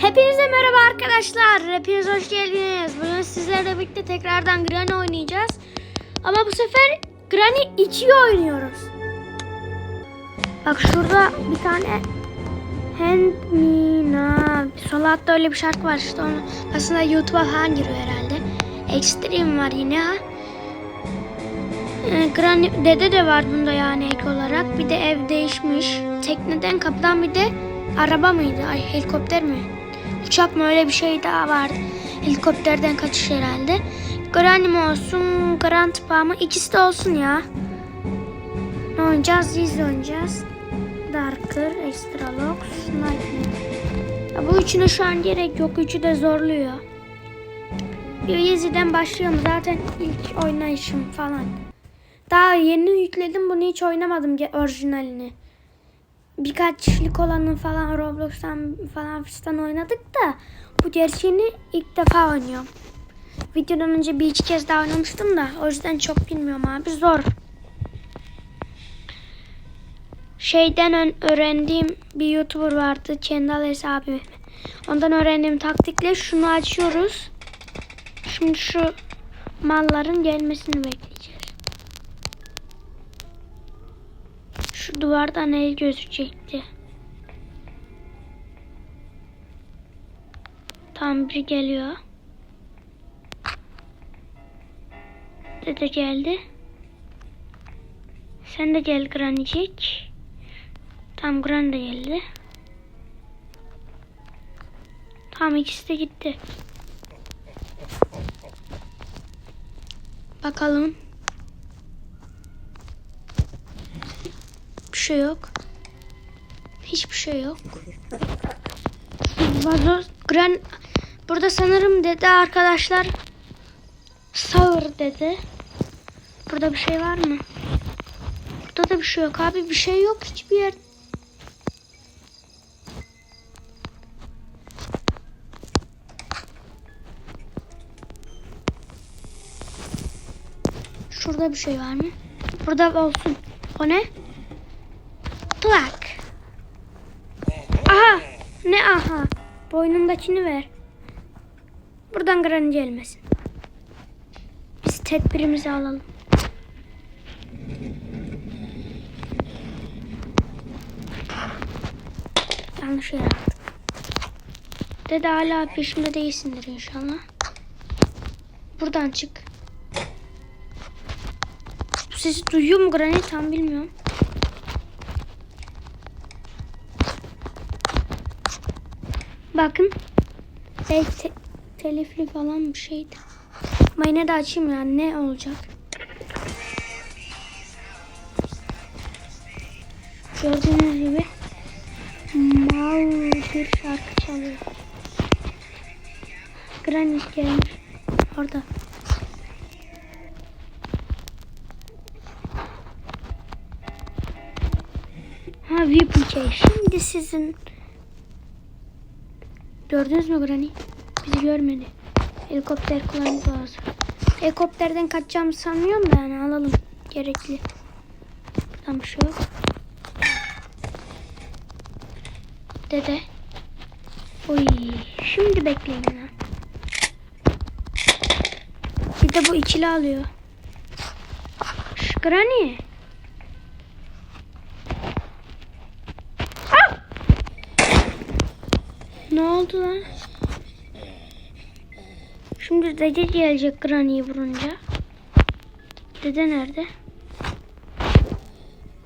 Hepinize merhaba arkadaşlar. Hepiniz hoş geldiniz. Bugün sizlerle birlikte tekrardan Granny oynayacağız. Ama bu sefer Granny 2'yi oynuyoruz. Bak şurada bir tane Hand Me Now. Sol öyle bir şarkı var işte onu. Aslında YouTube'a falan giriyor herhalde. Extreme var yine ha. Ee, Granny dede de var bunda yani ek olarak. Bir de ev değişmiş. Tekneden kapıdan bir de araba mıydı? Ay helikopter mi? Uçak mı öyle bir şey daha vardı. Helikopterden kaçış herhalde. Granny mi olsun, Grandpa mı? İkisi de olsun ya. Ne oynayacağız? Diz oynayacağız. Darker, Extra Locks, Nightmare. Bu üçüne şu an gerek yok. Üçü de zorluyor. Bir Easy'den başlayalım. Zaten ilk oynayışım falan. Daha yeni yükledim. Bunu hiç oynamadım orijinalini. Birkaç kişilik olanı falan Roblox'tan falan fistan oynadık da bu gerçeğini ilk defa oynuyorum. Videodan önce bir iki kez daha oynamıştım da o yüzden çok bilmiyorum abi zor. Şeyden öğrendiğim bir YouTuber vardı. Kendall hesabı. Ondan öğrendiğim taktikle şunu açıyoruz. Şimdi şu malların gelmesini bekleyeceğiz. Şu duvardan el gözükecekti. Tam bir geliyor. Dede geldi. Sen de gel Granicik. Tam Gran de geldi. Tam ikisi de gitti. Bakalım. Bir şey yok. Hiçbir şey yok. Vazo Gran burada sanırım dedi arkadaşlar sağır dedi. Burada bir şey var mı? Burada da bir şey yok abi bir şey yok hiçbir yer. Şurada bir şey var mı? Burada olsun. O ne? Plak. Aha. Ne aha? Boynundakini ver. Buradan Granny gelmesin. Biz tedbirimizi alalım. Yanlış yere attık. Dede hala peşimde değilsindir inşallah. Buradan çık. Bu sesi duyuyor mu Granny tam bilmiyorum. Bakın. Belki te- telifli falan bir şeydi. Ama yine de açayım yani ne olacak. Gördüğünüz gibi mal bir şarkı çalıyor. Granny gelmiş. Orada. Ha VPK. Şimdi sizin Gördünüz mü Granny? Bizi görmedi. Helikopter kullanmak lazım. Helikopterden kaçacağımı sanmıyorum da yani alalım. Gerekli. Buradan bir şey yok. Dede. Oy. Şimdi bekleyin lan. Bir de bu ikili alıyor. Şş, Granny. Ne oldu lan? Şimdi dede gelecek Granny'yi vurunca. Dede nerede?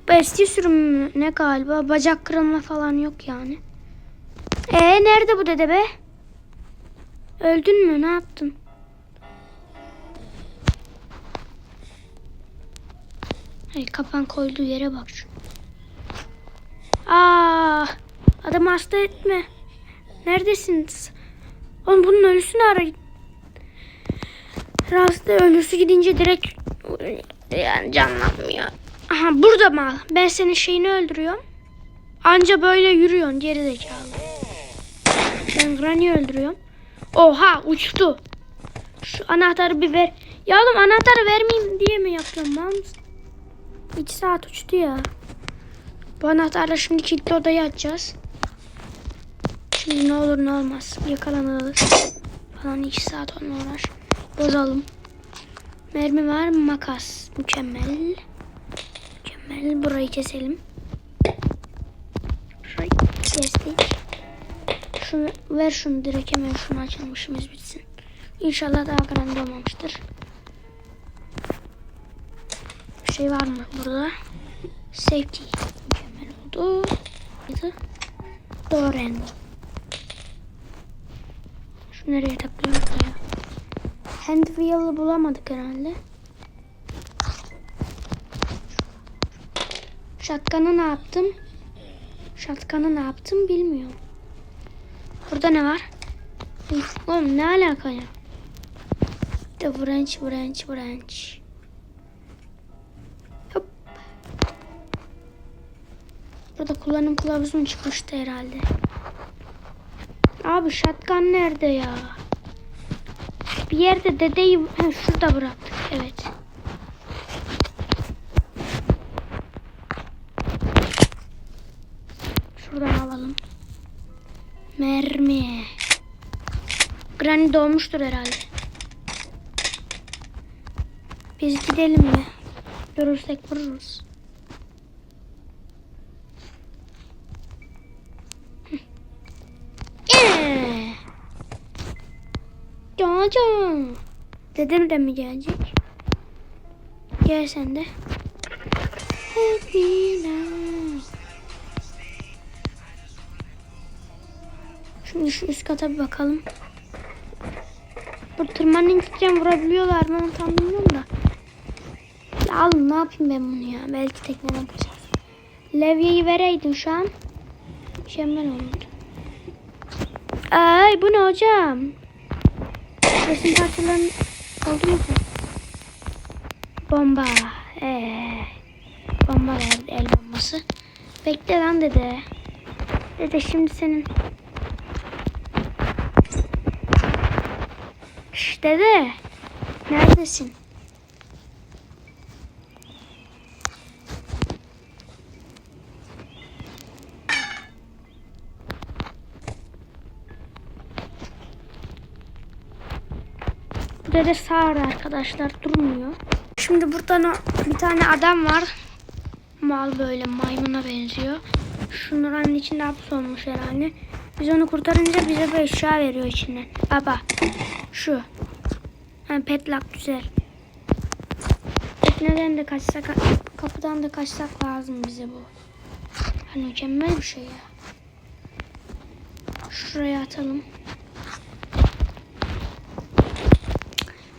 Bu eski sürüm ne galiba? Bacak kırılma falan yok yani. Ee nerede bu dede be? Öldün mü? Ne yaptın? Hey, kapan koyduğu yere bak şu. Aa, adamı hasta etme. Neredesiniz? Oğlum bunun ölüsünü arayın. Rasta ölüsü gidince direkt yani canlanmıyor. Aha burada mal. Ben senin şeyini öldürüyorum. Anca böyle yürüyorsun geri zekalı. Ben Granny'i öldürüyorum. Oha uçtu. Şu anahtarı bir ver. Ya oğlum anahtarı vermeyeyim diye mi yapıyorum mısın? 2 saat uçtu ya. Bu anahtarla şimdi kilitli odayı açacağız. Şimdi ne olur ne olmaz. Yakalanırız. Falan 2 saat onunla uğraş. Bozalım. Mermi var makas. Mükemmel. Mükemmel. Burayı keselim. Şurayı kestik. Şunu ver şunu direkt hemen şunu açalım işimiz bitsin. İnşallah daha karanlık olmamıştır. Bir şey var mı burada? Safety. Mükemmel oldu. Doğru end. Şu nereye takılıyor ya? Hand wheel'ı bulamadık herhalde. Şatkanı ne yaptım? Şatkanı ne yaptım bilmiyorum. Burada ne var? Oğlum ne alaka ya? The branch, branch, branch. Hop. Burada kullanım kılavuzum çıkmıştı herhalde. Abi şatkan nerede ya? Bir yerde dedeyi ha, şurada bıraktık. Evet. Şuradan alalım. Mermi. Granny doğmuştur herhalde. Biz gidelim mi? Görürsek vururuz. Can. Dedem de mi gelecek? Gel sen de. Help me now. Şimdi şu üst kata bir bakalım. Bu tırmanınca vurabiliyorlar mı onu tam bilmiyorum da. Ya alın ne yapayım ben bunu ya. Belki tekneden kaçar. Levyeyi vereydin şu an. Mükemmel olurdu. Ay bu ne hocam? Resim parçaların oldu mu? Bomba. Ee, bomba verdi el bombası. Bekle lan dede. Dede şimdi senin Şş dede. Neredesin? Dede sağır arkadaşlar durmuyor. Şimdi burada bir tane adam var. Mal böyle maymuna benziyor. Şunların içinde hapsolmuş herhalde. Biz onu kurtarınca bize bir eşya veriyor içinden. Baba. Şu. Ha, petlak güzel. Tekneden de kaçsak, kapıdan da kaçsak lazım bize bu. Hani mükemmel bir şey ya. Şuraya atalım.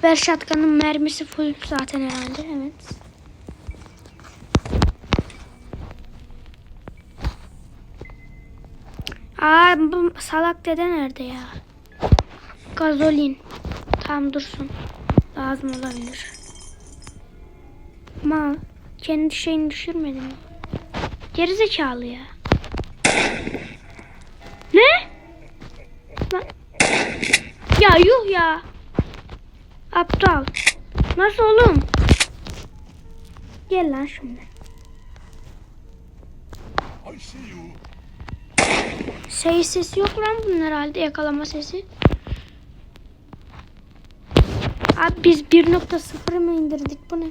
Ver şatkanın mermisi full zaten herhalde. Evet. Aa bu salak dede nerede ya? Gazolin. Tam dursun. Lazım olabilir. Mal. Kendi şeyini düşürmedi mi? Gerizekalı ya. Ne? Lan. Ya yuh ya. Aptal. Nasıl oğlum? Gel lan şimdi. Şey sesi yok lan bunun herhalde yakalama sesi. Abi biz 1.0 mı indirdik bu ne?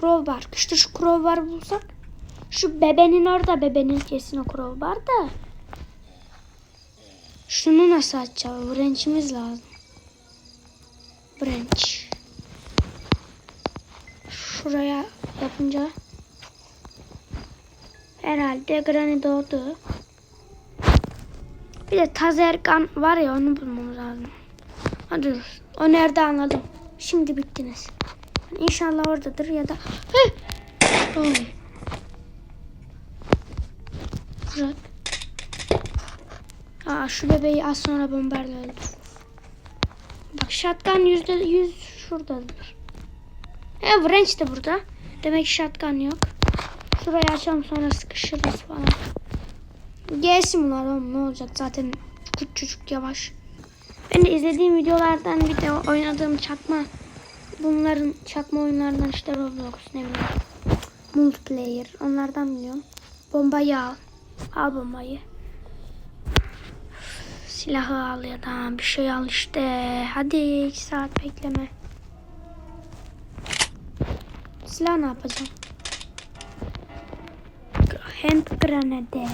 Crowbar. İşte şu crowbar bulsak. Şu bebenin orada bebenin kesin o crowbar da. Şunu nasıl açacağız? Branch'imiz lazım. Branch. Şuraya yapınca herhalde Granny doğdu. Bir de Tazergan var ya onu bulmamız lazım. Hadi dur. O nerede anladım. Şimdi bittiniz. İnşallah oradadır ya da... Bırak. Aa, şu bebeği az sonra bombarla öldür. Bak shotgun yüzde yüz şuradadır. E wrench de burada. Demek ki shotgun yok. Şurayı açalım sonra sıkışırız falan. Gelsin bunlar oğlum ne olacak zaten küçük çocuk yavaş. Ben de izlediğim videolardan bir de oynadığım çakma bunların çakma oyunlardan işte Roblox ne bileyim multiplayer onlardan biliyorum. Bombayı al. Al bombayı. Silahı al ya da bir şey al işte. Hadi iki saat bekleme. Silah ne yapacağım? Hand grenade.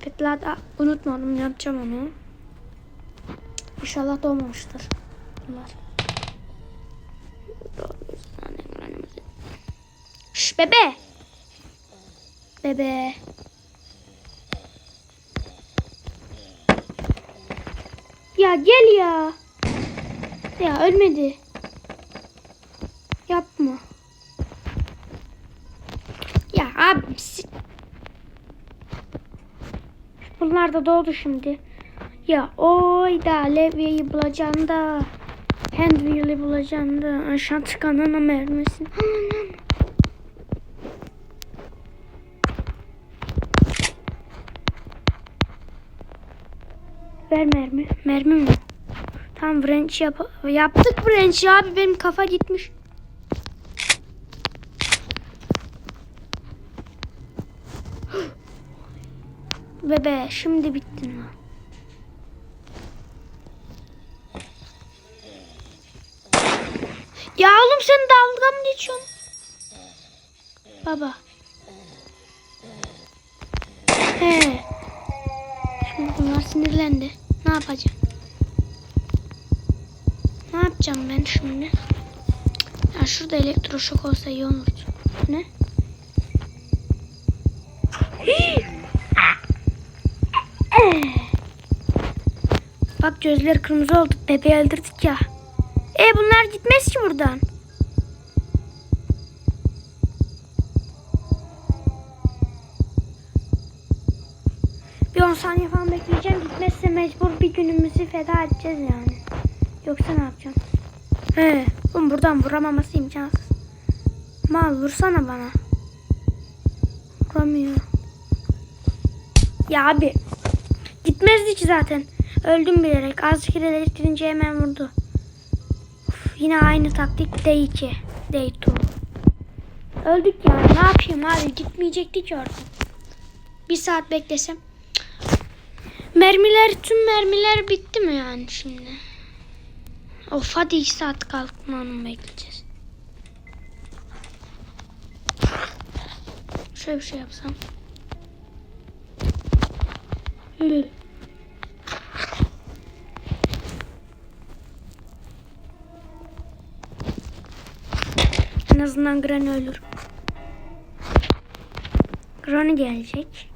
Petlada unutmadım yapacağım onu. İnşallah doğmamıştır. Bunlar. Şş bebe. Bebe. Ya gel ya. Ya ölmedi. Yapma. Ya abi. Bunlar da doğdu şimdi. Ya oy da levyeyi bulacaksın da. Handwheel'i bulacaksın da. Aşağı çıkanına mermisin. Anam. Ver mermi. Mermi mi? Tamam wrench yap yaptık wrench ya abi benim kafa gitmiş. Bebe şimdi bittin lan. Ya oğlum sen dalga mı geçiyorsun? Baba. He. Şimdi bunlar sinirlendi. Ne yapacağım? Ne yapacağım ben şimdi? Ya şurada elektroşok olsa iyi olurdu. Ne? Bak gözler kırmızı oldu. Bebeği öldürdük ya. E bunlar gitmez ki buradan. 10 saniye falan bekleyeceğim. Gitmezse mecbur bir günümüzü feda edeceğiz yani. Yoksa ne yapacağım? He, oğlum buradan vuramaması imkansız. Mal vursana bana. Vuramıyor. Ya abi. Gitmezdi ki zaten. Öldüm bilerek. Azıcık ileri gidince hemen vurdu. Uf, yine aynı taktik day 2. Day 2. Öldük yani. Ne yapayım abi? Gitmeyecekti ki oradan. Bir saat beklesem. Mermiler, tüm mermiler bitti mi yani şimdi? Of hadi iki saat kalkmanı bekleyeceğiz. Şöyle bir şey yapsam. Hı. En azından Granny ölür. Granny gelecek.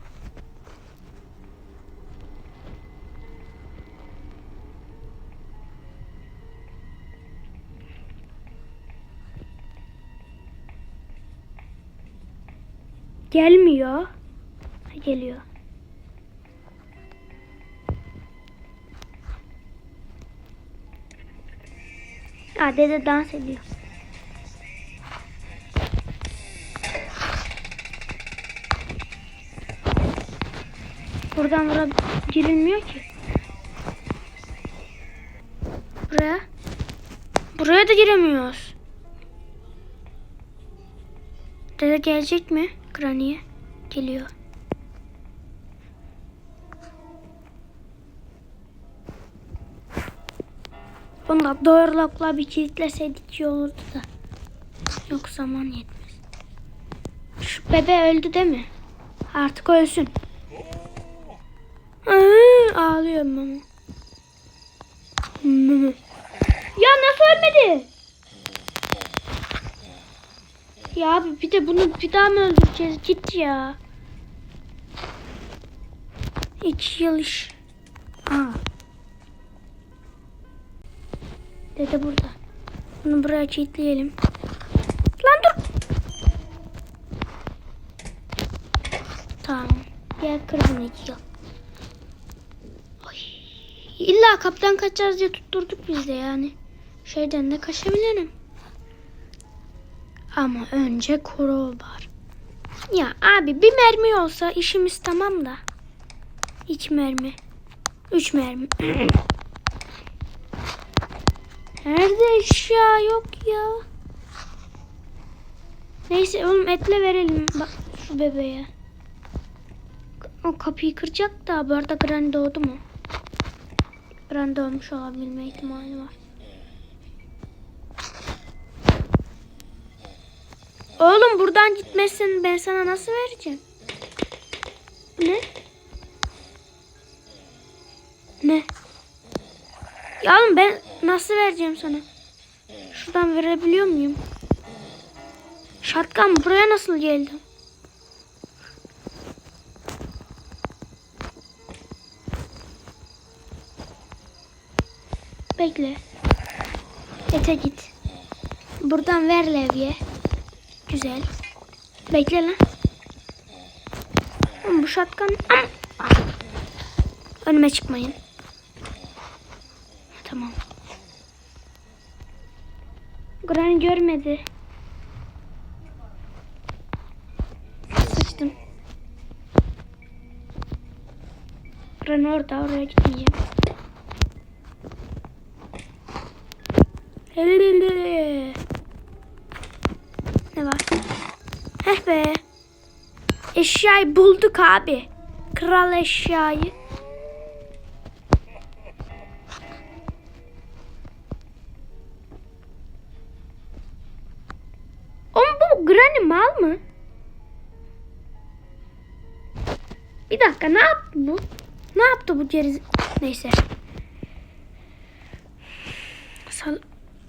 Gelmiyor. Geliyor. Aa dede dans ediyor. Buradan vura girilmiyor ki. Buraya. Buraya da giremiyoruz. Dede gelecek mi? Granny'e. Geliyor. Bunu da bir kilitleseydik iyi olurdu da. Yok zaman yetmez. Şu bebe öldü değil mi? Artık ölsün. Aa, ağlıyorum ama. Hmm. Ya nasıl ölmedi? Ya abi bir de bunu bir daha mı öldüreceğiz? Git ya. İki yıl iş. Aa. Dede burada. Bunu buraya kilitleyelim. Lan dur. Tamam. Gel kır bunu iki yıl. İlla kaptan kaçacağız diye tutturduk biz de yani. Şeyden de kaçabilirim. Ama önce crowbar. Ya abi bir mermi olsa işimiz tamam da. İki mermi. Üç mermi. Nerede eşya yok ya. Neyse oğlum etle verelim bak şu bebeğe. O kapıyı kıracak da bu arada Granny doğdu mu? Brand ölmüş olabilme ihtimali var. Oğlum buradan gitmezsen ben sana nasıl vereceğim? Ne? Ne? Ya oğlum ben nasıl vereceğim sana? Şuradan verebiliyor muyum? Şatkan buraya nasıl geldi? Bekle. Ete git. Buradan ver levye. Güzel. Bekle lan. Oğlum bu şatkan... Ah! Önüme çıkmayın. Tamam. Granny görmedi. Sıçtım. Granny orada oraya gitmeyeceğim. Helele. Ne var? Heh be. Eşyayı bulduk abi. Kral eşyayı. Oğlum bu Granny mal mı? Bir dakika ne yaptı bu? Ne yaptı bu geriz... Neyse. Sal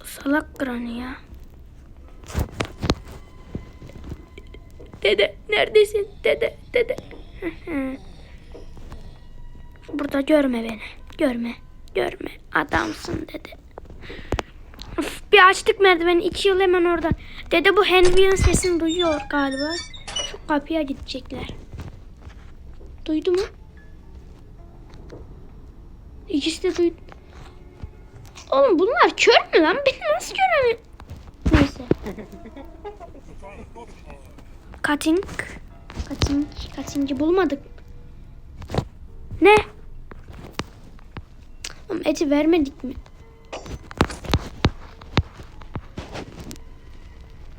salak Granny ya. Dede neredesin? Dede dede. Burada görme beni. Görme. Görme. Adamsın dede. Of, bir açtık merdiveni. iki yıl hemen oradan. Dede bu Henry'nin sesini duyuyor galiba. Şu kapıya gidecekler. Duydu mu? İkisi de duydu. Oğlum bunlar kör mü lan? Beni nasıl göremiyor? Neyse. Cutting. Cutting. Cutting'i bulmadık. Ne? Oğlum eti vermedik mi?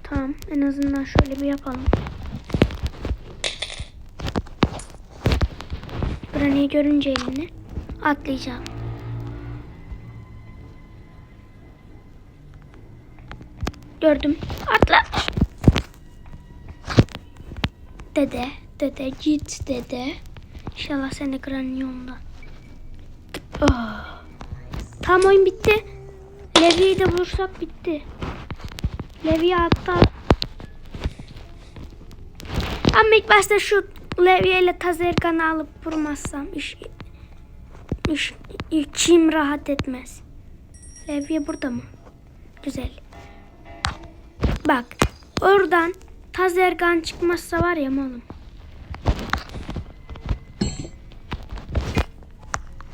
Tamam. En azından şöyle bir yapalım. Granny'i görünce elini atlayacağım. Gördüm. Atla. Dede, dede git dede. İnşallah sen de Granny yolunda. Oh. Tam oyun bitti. Levi'yi de bulursak bitti. Levi'yi hatta ama ilk başta şu Levi ile Tazergan'ı alıp vurmazsam iş, iş, içim rahat etmez. Levi burada mı? Güzel. Bak oradan Tazergan çıkmazsa var ya malım.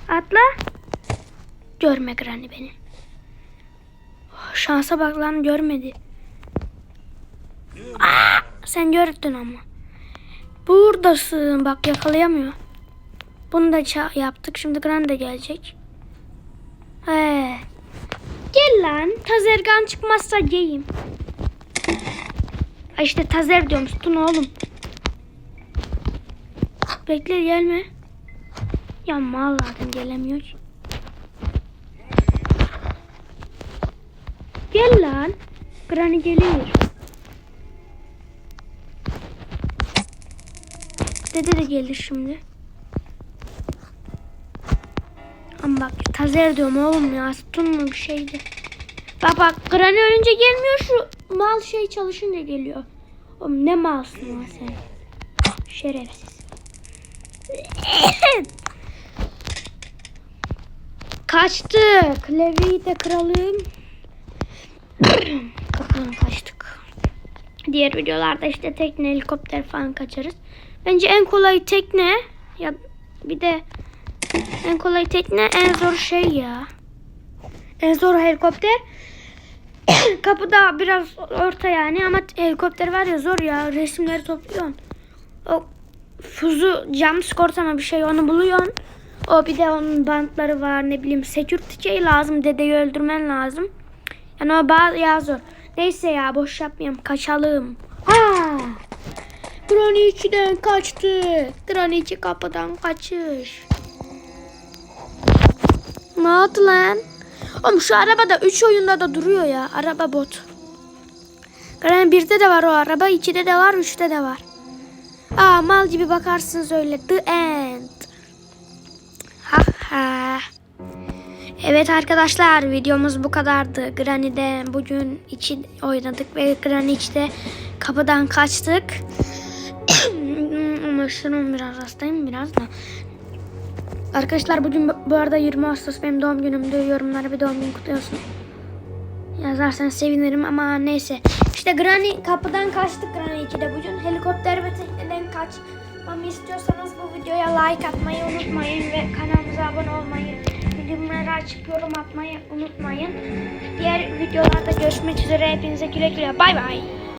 Atla. Görme Granny beni. Şansa bak lan görmedi. Aa, sen gördün ama. Buradasın. Bak yakalayamıyor. Bunu da yaptık. Şimdi Granny de gelecek. He. Gel lan. Tazergan çıkmazsa geyim. Ay işte tazer diyorum. Tutun oğlum. Bekle gelme. Ya mal adam gelemiyor. Gel lan. Granny geliyor. Dede de gelir şimdi. Ama bak tazer diyorum oğlum ya. Sütun mu bir şeydi. Bak bak Granny ölünce gelmiyor şu mal şey çalışınca geliyor. Oğlum ne malsın lan sen. Şerefsiz. Kaçtık. Levi'yi de kralım. Kapıdan kaçtık. Diğer videolarda işte tekne, helikopter falan kaçarız. Bence en kolay tekne ya bir de en kolay tekne en zor şey ya. En zor helikopter. Kapıda biraz orta yani ama helikopter var ya zor ya. Resimleri topluyorsun. O fuzu cam skortama bir şey onu buluyorsun. O bir de onun bantları var ne bileyim security şey lazım dedeyi öldürmen lazım. Yani o bayağı zor. Neyse ya boş yapmayayım kaçalım. Ha! Granny 2'den kaçtı. Granny 2 kapıdan kaçış. ne oldu lan? Oğlum şu araba da 3 oyunda da duruyor ya. Araba bot. Granny 1'de de var o araba. 2'de de var. 3'te de var. Aa mal gibi bakarsınız öyle. The end. Ha ha. Evet arkadaşlar videomuz bu kadardı. Granny'de bugün içi oynadık ve Granny içte kapıdan kaçtık. Ama biraz hastayım biraz da. Arkadaşlar bugün bu- arada 20 Ağustos benim doğum günümdü. Yorumlara bir doğum günü kutluyorsun. Yazarsanız sevinirim ama neyse. İşte Granny kapıdan kaçtık Granny 2'de bugün. Helikopter ve tekneden kaçmamı istiyorsanız bu videoya like atmayı unutmayın ve kanalımıza abone olmayı, bildirimleri açıp yorum atmayı unutmayın. Diğer videolarda görüşmek üzere. Hepinize güle güle. Bay bay.